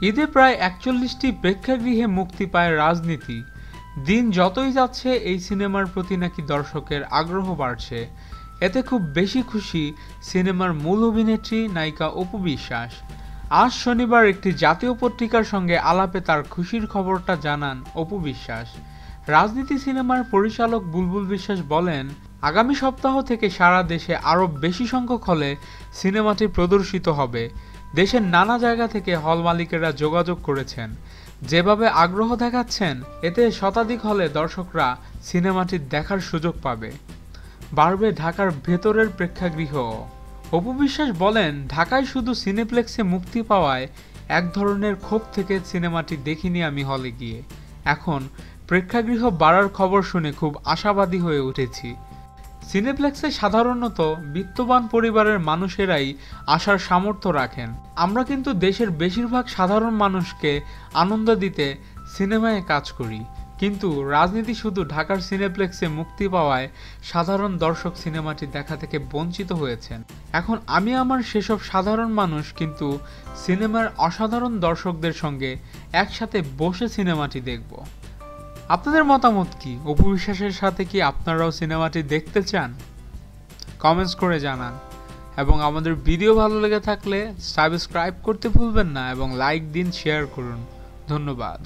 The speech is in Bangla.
ঈদে প্রায় একচল্লিশটি প্রেক্ষাগৃহে মুক্তি পায় রাজনীতি। দিন যতই যাচ্ছে, এই সিনেমার প্রতি নাকি দর্শকের আগ্রহ বাড়ছে। এতে খুব বেশি খুশি সিনেমার মূল অভিনেত্রী নায়িকা অপু বিশ্বাস। আজ শনিবার একটি জাতীয় পত্রিকার সঙ্গে আলাপে তার খুশির খবরটা জানান অপু বিশ্বাস। রাজনীতি সিনেমার পরিচালক বুলবুল বিশ্বাস বলেন, আগামী সপ্তাহ থেকে সারা দেশে আরও বেশি সংখ্যক হলে সিনেমাটি প্রদর্শিত হবে। দেশের নানা জায়গা থেকে হল মালিকেরা যোগাযোগ করেছেন। যেভাবে আগ্রহ দেখাচ্ছেন, এতে শতাধিক হলে দর্শকরা সিনেমাটি দেখার সুযোগ পাবে। বাড়বে ঢাকার ভেতরের প্রেক্ষাগৃহ। অপু বিশ্বাস বলেন, ঢাকায় শুধু সিনেপ্লেক্সে মুক্তি পাওয়ায় এক ধরনের ক্ষোভ থেকে সিনেমাটি দেখিনি আমি হলে গিয়ে। এখন প্রেক্ষাগৃহ বাড়ার খবর শুনে খুব আশাবাদী হয়ে উঠেছি। সিনেপ্লেক্সে সাধারণত বিত্তবান পরিবারের মানুষেরাই আসার সামর্থ্য রাখেন। আমরা কিন্তু দেশের বেশিরভাগ সাধারণ মানুষকে আনন্দ দিতে সিনেমায় কাজ করি। কিন্তু রাজনীতি শুধু ঢাকার সিনেপ্লেক্সে মুক্তি পাওয়ায় সাধারণ দর্শক সিনেমাটি দেখা থেকে বঞ্চিত হয়েছেন। এখন আমি আমার সেসব সাধারণ মানুষ কিন্তু সিনেমার অসাধারণ দর্শকদের সঙ্গে একসাথে বসে সিনেমাটি দেখব। আপনাদের মতামত কি? অপু বিশ্বাসের সাথে কি আপনারাও সিনেমাটি দেখতে চান? কমেন্টস করে জানান। এবং আমাদের ভিডিও ভালো লেগে থাকলে সাবস্ক্রাইব করতে ভুলবেন না এবং লাইক দিন, শেয়ার করুন। ধন্যবাদ।